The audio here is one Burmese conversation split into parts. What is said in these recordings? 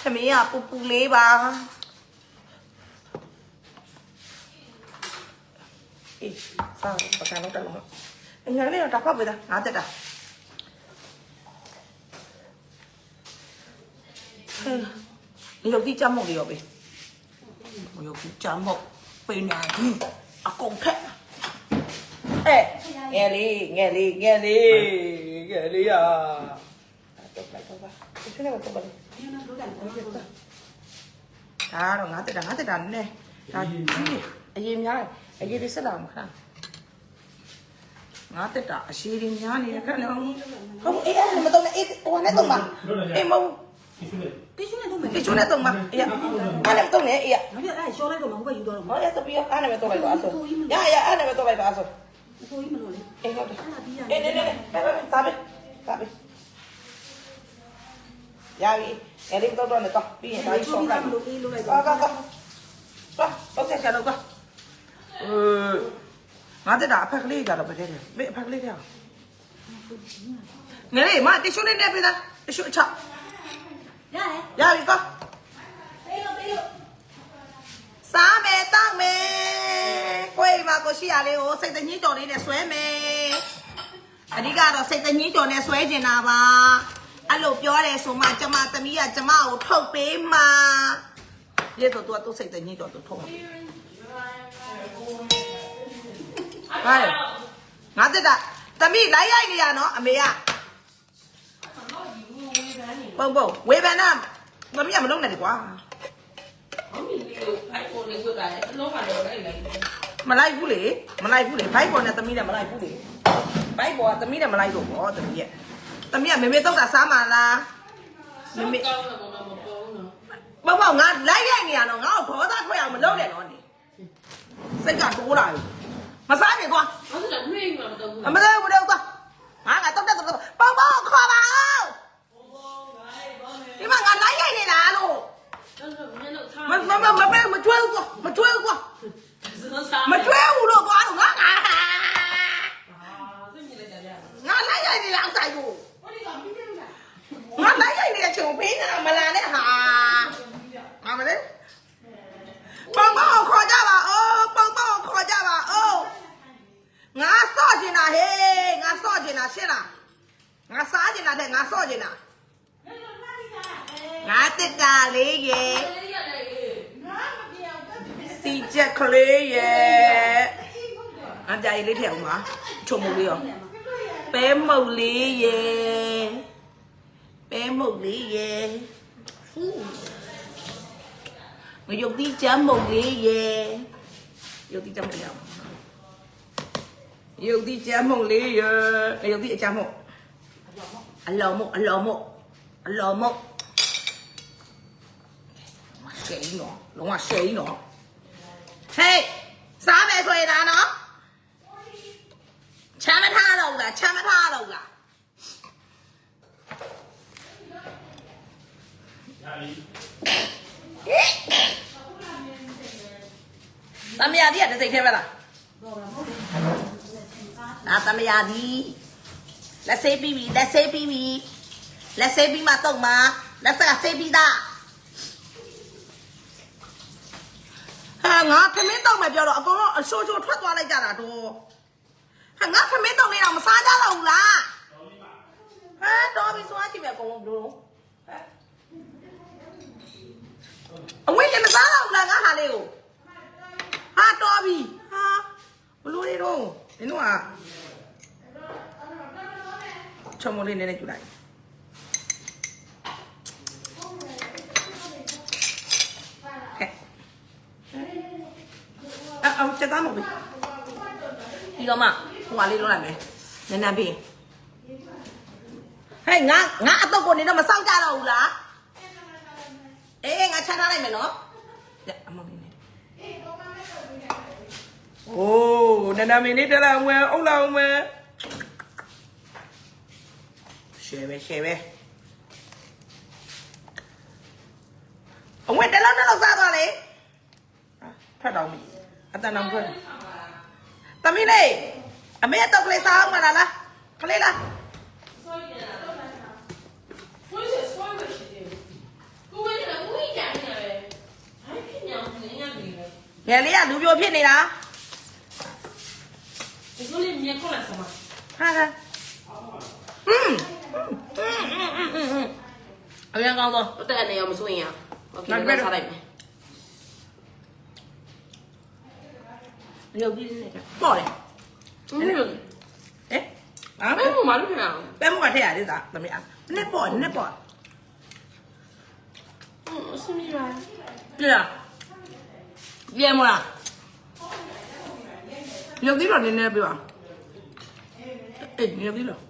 ခမင်းကပူပူလေးပါအေးစာပကလောက်တက်လို့အင်္ဂါလေးတော့တဖတ်ပေးတာငါတက်တာဟဲ့ရုပ်တိကြမ်းမုတ်လေးရောပဲရုပ်တိကြမ်းမုတ်ပေနာဒီအကုန်ခက်အဲငယ်လေးငယ်လေးငယ်လေးငယ်လေးရာတော့လိုက်တော့ပါဒီစနေကတော့ပါ ငါတက်တာငါတက်တာနည်းဒါကြီးအရင်များတယ်အရင်လေးဆက်တာမခဏငါတက်တာအရှိရင်များနေခဏနော်ဟုတ်အေးအဲ့မတော့အေးဟိုနဲ့တော့ပါအေးမဟုတ်တိကျနဲ့တော့မယ်ဒီချုံနဲ့တော့ပါအေးအဲ့နဲ့တော့နေအေးငါပြအဲ့ရှော့လိုက်တော့မဟုတ်ပဲယူတော့တော့ဟောရတပီအဲ့နဲ့တော့လိုက်တော့အဆိုရရအဲ့နဲ့တော့လိုက်တော့အဆိုအဆိုကြီးမလို့လေအေးဟုတ်တယ်အေးနေနေပဲပဲစားပဲစားပဲ ရပြီအဲ့ဒီတော့တော့နေတော့ပြီးရင်ဒါကြီးရှော့လိုက်လို့အေးလို့လိုက်သွားသွားသွားသွားတော့ဆက်ဆက်တော့သွားအဲငါတက်တာအဖက်ကလေးကြတော့ပဲတဲ့မေအဖက်ကလေးတဲ့ငယ်လေးမတ िश ူးလေးနဲ့ပေးတာတ िश ူးအချရတယ်ရပြီကောပေးလို့ပေးလို့စားမယ်တောက်မယ်ကိုယ်ပါကိုရှိရလေးကိုစိတ်တညှိတော်လေးနဲ့ဆွဲမယ်အဓိကတော့စိတ်တညှိတော်နဲ့ဆွဲကျင်တာပါ အဲ့လိုပြောတယ်ဆိုမှကျမသမီးကကျမကိုထုတ်ပေးမှာရေဆိုသူကသူ့စိတ်တညှိတော်သူထုတ်မှာဟာငါတက်တာတမိလိုက်ရိုက်နေရနော်အမေကပုံပုံဝေဘန်နာတမိကမလုံးနဲ့ကွာမမီလေးကိုဖိုက်ပေါ်နေဝတ်တာလေအလုံးပါတော့လိုက်လိုက်မလိုက်ဘူးလေမလိုက်ဘူးလေဘိုက်ပေါ်နဲ့တမိနဲ့မလိုက်ဘူးလေဘိုက်ပေါ်ကတမိနဲ့မလိုက်တော့ဘောတမိရဲ့ တမိကမေမေတော့တာစားမလားမေမမေကောင်းတော့မမကောင်းတော့ပုံပုံငါလိုက်ရိုက်နေရနော်ငါ့ကိုဘောသားထွက်အောင်မလုပ်နဲ့နော်နေစိတ်ကတိုးလာပြီမစားနဲ့ကွာအဲ့ဒါနှွေးမှာမတော့ဘူးအမလေးမလို့ကွာငါကတော့တက်တော့ပုံပုံခေါ်ပါအောင်ဒီမှာငါလိုက်ရိုက်နေတာလို့ အဲ့ဒါမင်းတို့ထား မမမမမမကျွဲဘူးကွာမကျွဲဘူးကွာ စစစား မကျွဲဘူးလို့ကွာလို့ငါငါ အာသိမြင်လိုက်ကြရ ငါလိုက်ရိုက်နေတာအောင်ဆိုင်ကိုငါလိုက်ရိုက်နေတဲ့ချိန်ကိုဖေးနေတာမလာနဲ့ဟာငါမလေးပုံပုံခေါ်ကြပါဦးပုံပုံခေါ်ကြပါဦးငါစော့ကျင်တာဟေးငါစော့ကျင်တာရှင်းလားငါစားကျင်တာတဲ့ငါစော့ကျင်တာငါတက်တာလေးရေ လေးရတယ်လေ စီချက်ကလေးရဲ့အကြိုင်လေးထည့်အောင်ပါချုံမလေးရောပဲမုတ်လေးရဲ့ပဲမုတ်လေးရဲ့ဟူးငရုတ်တိချမ်းမုတ်လေးရဲ့ရုတ်တိချမ်းမုတ်ရအောင်ရုတ်တိချမ်းမုတ်လေးရဲ့ရုတ်တိအချမ်းမုတ်အလော်မုတ်အလော်မုတ်အလော်မုတ်မရှယ်နော်လုံးဝရှယ်နော် ဟေးစားမယ်ဆိုရင်ဒါနော်ချမ်းမထားတော့ဘူးလားချမ်းမထားတော့ဘူးလားသမယာဒီကတစ်စိတ်ထဲပဲလားနာသမယာဒီလက်ဆေးပြီးပြီလက်ဆေးပြီးပြီလက်ဆေးပြီးမှတော့မှာလက်ဆက်ကဆေးပြီးသား ဟာငါခမင်းတောက်မယ်ပြောတော့အကုန်လုံးအရှိုးရှိုးထွက်သွားလိုက်ကြတာတော့ဟာငါခမင်းတောက်နေတာမစားကြတော့ဘူးလားဟဲတော်ပြီသွားကြည့်မယ်အကုန်လုံးဘလို့အဝိလည်းမစားတော့ဘူးလားငါဟာလေးကိုဟာတော်ပြီဟာဘလို့နေတော့နင်တို့ကချုံမလေးနည်းနည်းကြည့်လိုက် အဲ့အောင်ချက်သားမဟုတ်ဘူးဒီတော့မှဟိုပါလေးလုံးလိုက်မယ်နန်းနန်းပြီးဟဲ့ငါငါအတော့ကိုနေတော့မစောင့်ကြတော့ဘူးလားအေးငါချမ်းထားလိုက်မယ်နော်ညအမလေးနေโอ้နန်းနန်းမင်းလေးတက်လာအောင်မယ်အုပ်လာအောင်မယ်ရှယ်ပဲရှယ်ပဲအဝဲတက်လောက်တက်လောက်စားသွားလေဖတ်တော့ပြီ အတန်အောင်ခွဲသမီးလေးအမေတော့ကလေးစားအောင်မလားလားကလေးလားငယ်လေးကလူပြိုဖြစ်နေတာဒီလိုမြင်ခေါ်လာစမဟာဟာอืมอืมอืมอืมอืมအရင်ကောင်းတော့တက်နေရောမစိုးရင်ရငါပြတ်ထားလိုက်မယ် ရုပ်ကြီးနေတယ်ပေါ့တယ် อืม ဟဲ့အာ အဲ့မမလို့ခင်ဗျာ ပဲမကထည့်ရသေးတာသမီးอ่ะနစ်ပေါ့နစ်ပေါ့ อืมအဆင်ပြေပါ ပြရပြမလားရုပ်ကြီးတော့နည်းနည်းပြပါအေးရုပ်ကြီးတော့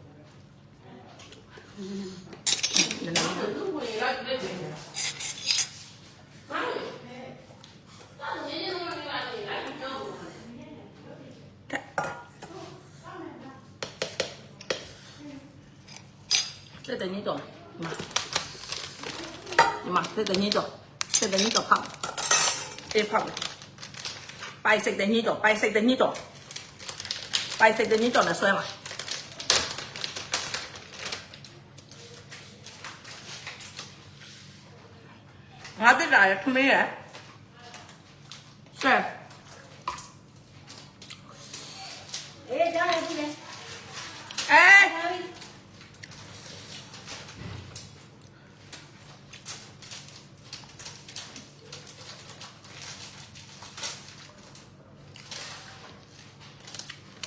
နည်းနည်း teñito. Más, este teñito. Este teñito, pam. Es pam. Pai seis teñito, pai seis teñito. Pai seis teñito, le suena. Ngati la ya kmee. Chef.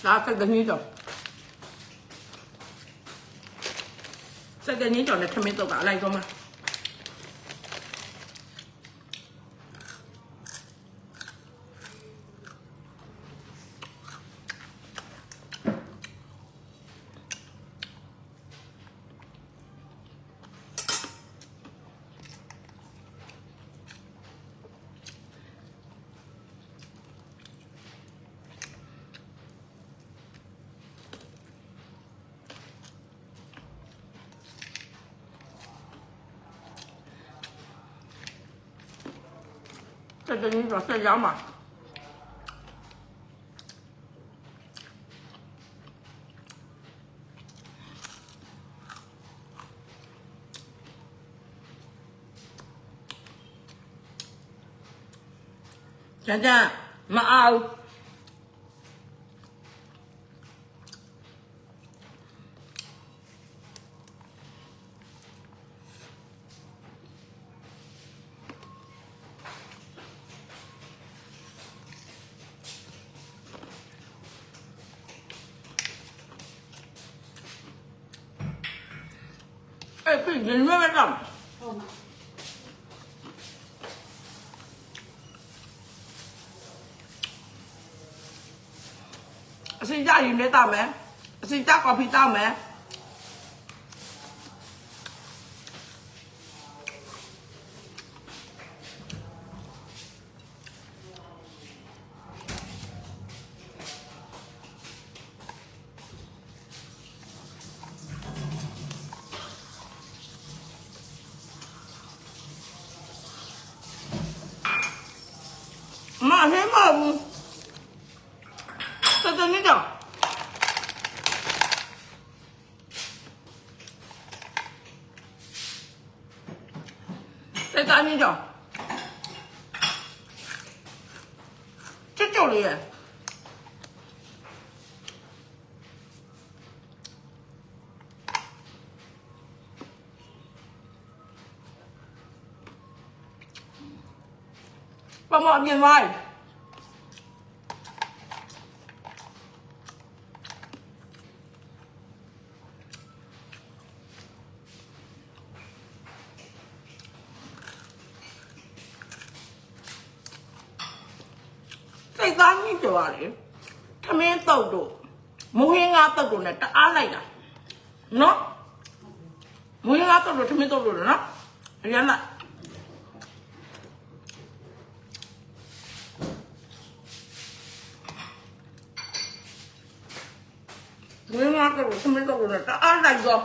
လာစက်တနည်းတော့စက်တနည်းတော့လည်းခမင်းတော့ကအလိုက်တော့မှာ 这个你说这叫嘛甜甜妈 အစင်ကြရင်လည်းတောက်မယ်အစင် Hết 再打你 từ từ như kiểu, từ င်းတုတ်တို့နော်အရင်လိုက်မဟင်းကားတုတ်တို့ထမင်းတုတ်တို့နဲ့တအားလိုက်တော့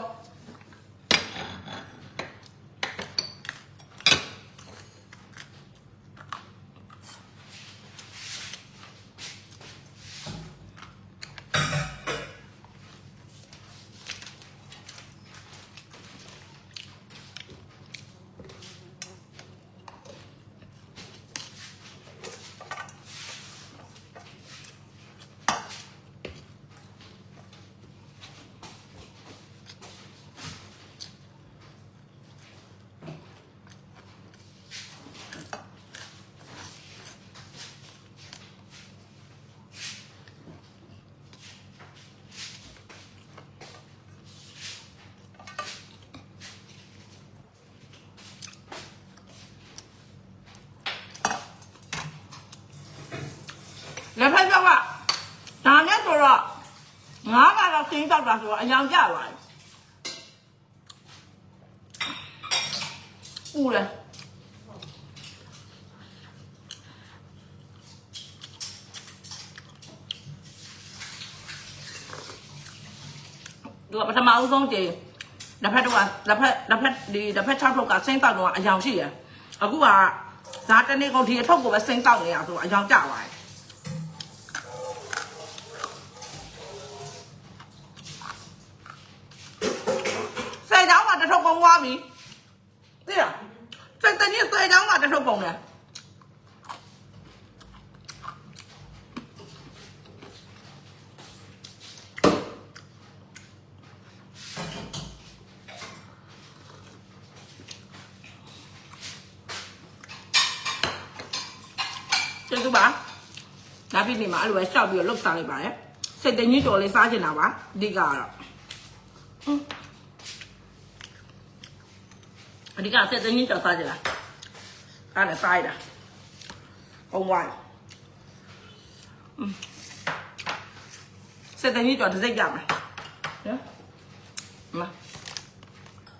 လက်ဖက်ကြောက်ကဒါနဲ့ဆိုတော့ငါးကတော့တင်းတောက်တာဆိုတော့အယောင်ကျသွားတယ်ဦးလေဒီကပထမဦးဆုံးကြိမ်လက်ဖက်တော့ကလက်ဖက်လက်ဖက်ဒီလက်ဖက်6ထုတ်ကစိမ့်တောက်တော့အယောင်ရှိရယ်အခုကဇာတနေ့ကုန်ဒီအထုပ်ကိုပဲစိမ့်တောက်နေရဆိုတော့အယောင်ကျသွားတယ် ဆယ်ချော င်းမှာတစ်ထုပ်ကုန်သွားပြီသိလားစက်တနည်းဆယ်ချောင်းမှာတစ်ထုပ်ကုန်တယ်ကျေးဇူးပါဒါပြည့်နေမှာအဲ့လိုပဲရှောက်ပြီးတော့လှုပ်စားလိုက်ပါရဲ့စိတ်တညစ်တော်လေးစားချင်တာပါ အဓိကကတော့အဓိကဆက်သိင်းကြောက်စားကြလားအဲ့ဒါစားရတာအောင်ဝိုင်းဆက်သိင်းကြောက်တစ်စိတ်ကြမှာနော်မ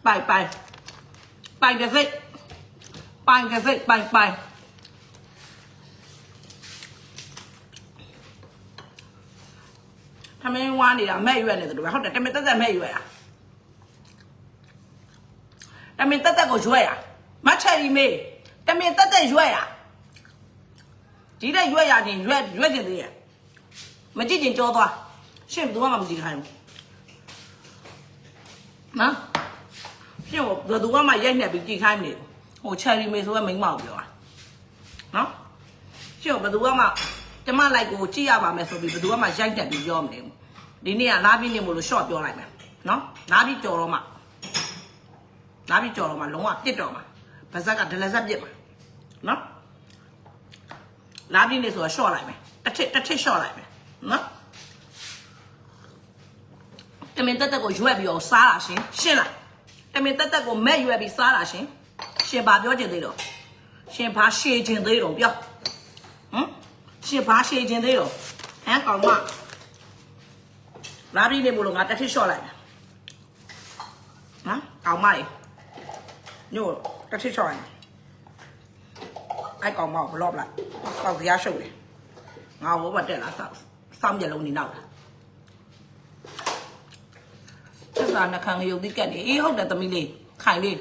ပိုင်ပိုင်ပိုင်တစ်စိတ်ပိုင်တစ်စိတ်ပိုင်ပိုင်ထမင်းဝါနေတာမဲ့ရွက်နေတယ်လို့ပဲဟုတ်တယ်တမင်တက်တက်မဲ့ရွက်อ่ะ တမင်တက်တက်ကိုရွက်ရမတ်ချယ်ရီမေးတမင်တက်တက်ရွက်ရဒီတဲ့ရွက်ရချင်းရွက်ရွက်ကျင်သေးရမကြည့်ကျင်ကြောသွားရှင့်ဘယ်သူမှမကြည့်ခိုင်းဘူးနော်ရှင့်ဘယ်သူမှရိုက်နှက်ပြီးကြည့်ခိုင်းမနေဘူးဟိုချယ်ရီမေးဆိုကမိန်းမကိုပြောတာနော်ရှင့်ဘယ်သူမှကျမလိုက်ကိုကြည့်ရပါမယ်ဆိုပြီးဘယ်သူမှရိုက်နှက်ပြီးပြောမနေဘူးဒီနေ့ကလာပြီးနေမို့လို့ short ပြောလိုက်မယ်နော်လာပြီးကြော်တော့မှ လာပြီးကြော်တော့မှလုံးဝပြစ်တော့မှာဗဇက်ကဒလဇက်ပြစ်မှာနော်လာပြီးနေဆိုတော့ရှော့လိုက်မယ်တစ်ထစ်တစ်ထစ်ရှော့လိုက်မယ်နော်တမင်တက်တက်ကိုရွက်ပြီးတော့စားတာရှင်ရှင်းလိုက်တမင်တက်တက်ကိုမဲ့ရွက်ပြီးစားတာရှင်ရှင်ဘာပြောချင်သေးတော့ရှင်ဘာရှေချင်သေးတော့ပြောဟမ်ရှင်ဘာရှေချင်သေးတော့ဟမ်ကောင်မလာပြီးနေမို့လို့ငါတစ်ထစ်ရှော့လိုက်မယ်နော်ကောင်မလေး ညို့တစ်ထစ်ချောင်းအဲ့ကောင်မောက်ဘလော့လိုက်ပေါက်စရာရှုပ်တယ်ငါဘောမတက်လာဆောက်စောင်းပြလုံးနေနောက်လာချက်စားနှခမ်းရုပ်တိကက်နေအေးဟုတ်တယ်သမီးလေးခိုင်လေး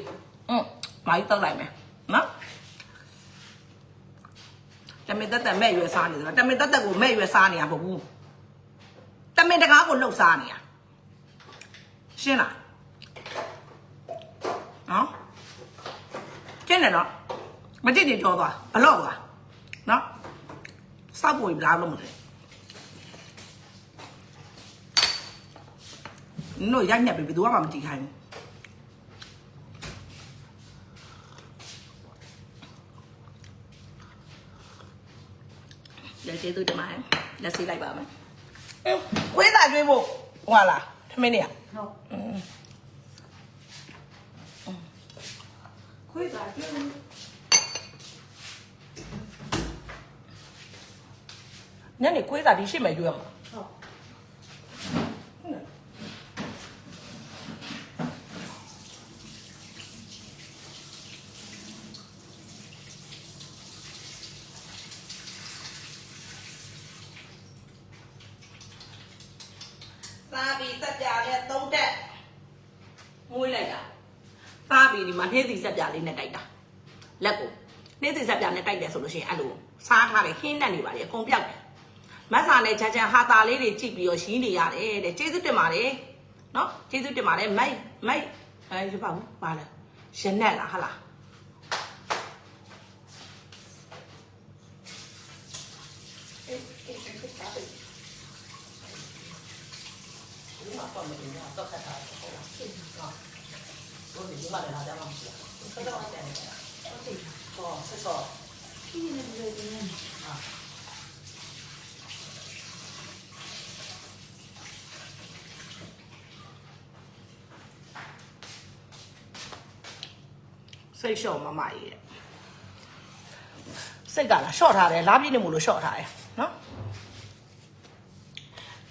อืมမိုင်းတောက်လိုက်မယ်နော်တမင်တက်တက်မဲ့ရွယ်စားနေတယ်တမင်တက်တက်ကိုမဲ့ရွယ်စားနေရမဟုတ်ဘူးတမင်တကားကိုလှုပ်စားနေရရှင်းလားနော် ကျင်းတယ်နော်မကြည့်ကြည့်ကြောသွားဘလော့သွားနော်စောက်ပွေလာလို့မလဲနို့ရိုက်နေပြီဘယ်သူမှမကြည့်ခိုင်းဘူးလက်ကျေးသူတမန်လက်စီလိုက်ပါမယ်ခွေးသာကျွေးဖို့ဟွာလားထမင်းနေရဟုတ် ခွေးသာကျွေး ညနေခွေးသာဒီရှိမယ်ကျွေးရမှာဟုတ်စားပြီးစက်ပြနဲ့သုံးတက်မွေးလိုက်တာစားပြီးဒီမှာနှင်းစီစက်ပြလေးနဲ့တိုက်တာလက်ကိုနှင်းစီစက်ပြနဲ့တိုက်တယ်ဆိုလို့ရှိရင်အဲ့လိုစားထားတယ်ခင်းတက်နေပါလေအကုန်ပြောက်တယ် မဆာနဲ့ချာချာဟာတာလေးတွေကြည့်ပြီးတော့ရှင်းနေရတယ်တဲ့ကျေးဇူးတင်ပါတယ်နော်ကျေးဇူးတင်ပါတယ်မိုက်မိုက်အဲဒီပါဘူးပါလားရနက်လားဟာလားအေးအေးအေးပါပဲဒီမှာတော့မင်းကတော့ခက်တာဟုတ်လားဟုတ်ဘိုးဒီမှာလည်းလာကြမှာမဟုတ်ဘူးဆက်တော့တယ်ဟုတ်တယ်ဟောဆက်တော့ ဒီနေ့လည်းဒီနေ့ စိတ်လျှော့မမကြီးတဲ့စိတ်ကလားလျှော့ထားတယ်လားပြည့်နေမို့လို့လျှော့ထားတယ်နော်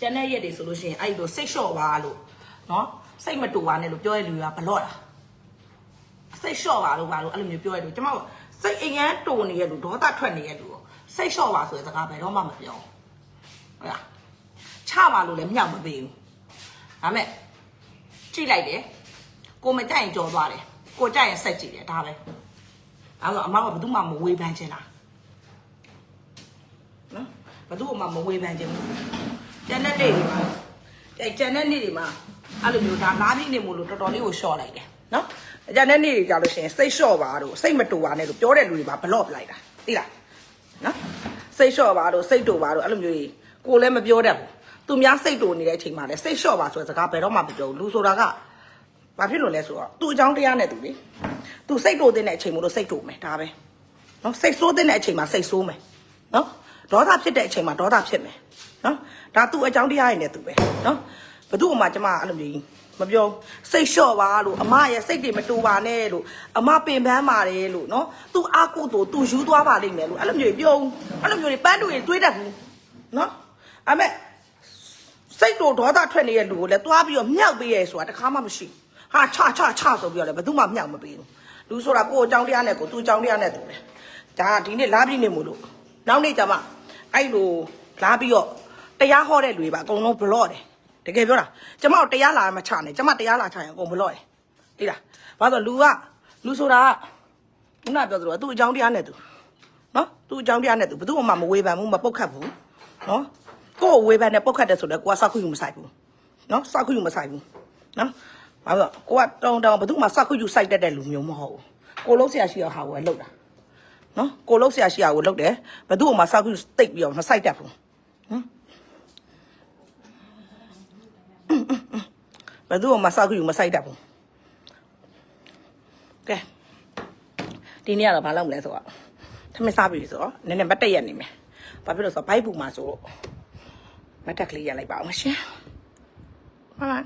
ကျန်တဲ့ရက်တွေဆိုလို့ရှိရင်အဲ့လိုစိတ်လျှော့ပါလို့နော်စိတ်မတူပါနဲ့လို့ပြောရလူကဘလော့တာစိတ်လျှော့ပါလို့ပါလို့အဲ့လိုမျိုးပြောရလို့ကျမတို့စိတ်အရန်တူနေရလို့ဒေါသထွက်နေရလို့စိတ်လျှော့ပါဆိုတဲ့စကားဘယ်တော့မှမပြောဟုတ်လားချပါလို့လည်းမြောက်မပေးဘူးဒါမဲ့ကြည့်လိုက်တယ်ကိုမကြိုက်ရင်ကြော်သွားတယ် ကိုကြိုက်ရင်ဆက်ကြည့်တယ်ဒါပဲအဲ့တော့အမကဘယ်သူမှမဝေးပန်းချင်တာနော်ဘယ်သူမှမဝေးပန်းချင်ဘူးကျန်တဲ့နေ့တွေမှာအဲကျန်တဲ့နေ့တွေမှာအဲ့လိုမျိုးဒါငါးပြည့်နေမို့လို့တော်တော်လေးကိုရှော့လိုက်တယ်နော်ကျန်တဲ့နေ့တွေကြလို့ရှိရင်စိတ်လျှော့ပါတို့စိတ်မတူပါနဲ့လို့ပြောတဲ့လူတွေမှာဘလော့ပလိုက်တာသိလားနော်စိတ်လျှော့ပါတို့စိတ်တူပါတို့အဲ့လိုမျိုးကြီးကိုလည်းမပြောတတ်ဘူးသူများစိတ်တူနေတဲ့အချိန်မှာလည်းစိတ်လျှော့ပါဆိုတဲ့စကားဘယ်တော့မှမပြောဘူးလူဆိုတာက ဘာဖြစ်လို့လဲဆိုတော့သူ့အကြောင်းတရားနဲ့သူလေသူစိတ်တူတဲ့အချိန်မို့လို့စိတ်တူမယ်ဒါပဲနော်စိတ်ဆိုးတဲ့အချိန်မှာစိတ်ဆိုးမယ်နော်ဒေါသဖြစ်တဲ့အချိန်မှာဒေါသဖြစ်မယ်နော်ဒါသူ့အကြောင်းတရားရည်နဲ့သူပဲနော်ဘယ်သူ့မှကျမအဲ့လိုမျိုးကြီးမပြောစိတ်လျှော့ပါလို့အမရဲ့စိတ်တွေမတူပါနဲ့လို့အမပင်ပန်းပါတယ်လို့နော်သူအာကုသူသူယူသွားပါလိမ့်မယ်လို့အဲ့လိုမျိုးကြီးပြောအဲ့လိုမျိုးကြီးပန်းတူရင်တွေးတတ်ဘူးနော်အမေစိတ်တို့ဒေါသထွက်နေတဲ့လူကိုလည်းတွားပြီးတော့မြောက်ပေးရဲဆိုတာတခါမှမရှိဘူး ဟာချချချဆိုပြီးတော့လည်းဘယ်သူမှမြောက်မပေးဘူးလူဆိုတာကိုယ်အကြောင်းတရားနဲ့ကိုယ်သူ့အကြောင်းတရားနဲ့သူပဲဒါကဒီနေ့လာပြီးနေမို့လို့နောက်နေ့ကျမှအဲ့လိုလာပြီးတော့တရားဟောတဲ့လူတွေပါအကုန်လုံးဘလော့တယ်တကယ်ပြောတာကျမတို့တရားလာမှချနေကျမတရားလာချရင်အကုန်ဘလော့တယ်သိလားဘာလို့လူကလူဆိုတာကခုနပြောသလိုသူ့အကြောင်းတရားနဲ့သူနော်သူ့အကြောင်းတရားနဲ့သူဘယ်သူမှမဝေဖန်ဘူးမပုတ်ခတ်ဘူးနော်ကိုယ်ဝေဖန်နဲ့ပုတ်ခတ်တယ်ဆိုတော့ကိုကစောက်ခွင့်ယူမဆိုင်ဘူးနော်စောက်ခွင့်ယူမဆိုင်ဘူးနော် ဘာလို့ကိုကတောင်းတောင်းဘယ်သူမှစောက်ခွင့်ယူစိုက်တတ်တဲ့လူမျိုးမဟုတ်ဘူးကိုလုံးဆရာရှိရဟာကိုပဲလောက်တာနော်ကိုလုံးဆရာရှိရကိုလောက်တယ်ဘယ်သူမှစောက်ခွင့်ယူတိတ်ပြီးတော့မစိုက်တတ်ဘူးနော်ဘယ်သူမှစောက်ခွင့်ယူမဆိုင်တတ်ဘူးကဲဒီနေ့ကတော့ဘာလုပ်မလဲဆိုတော့ထမင်းစားပြီဆိုတော့နည်းနည်းမတ်တက်ရက်နေမယ်ဘာဖြစ်လို့ဆိုတော့ဘိုက်ပူမှာဆိုတော့မတ်တက်ကလေးရလိုက်ပါအောင်ရှင်ဟုတ်လား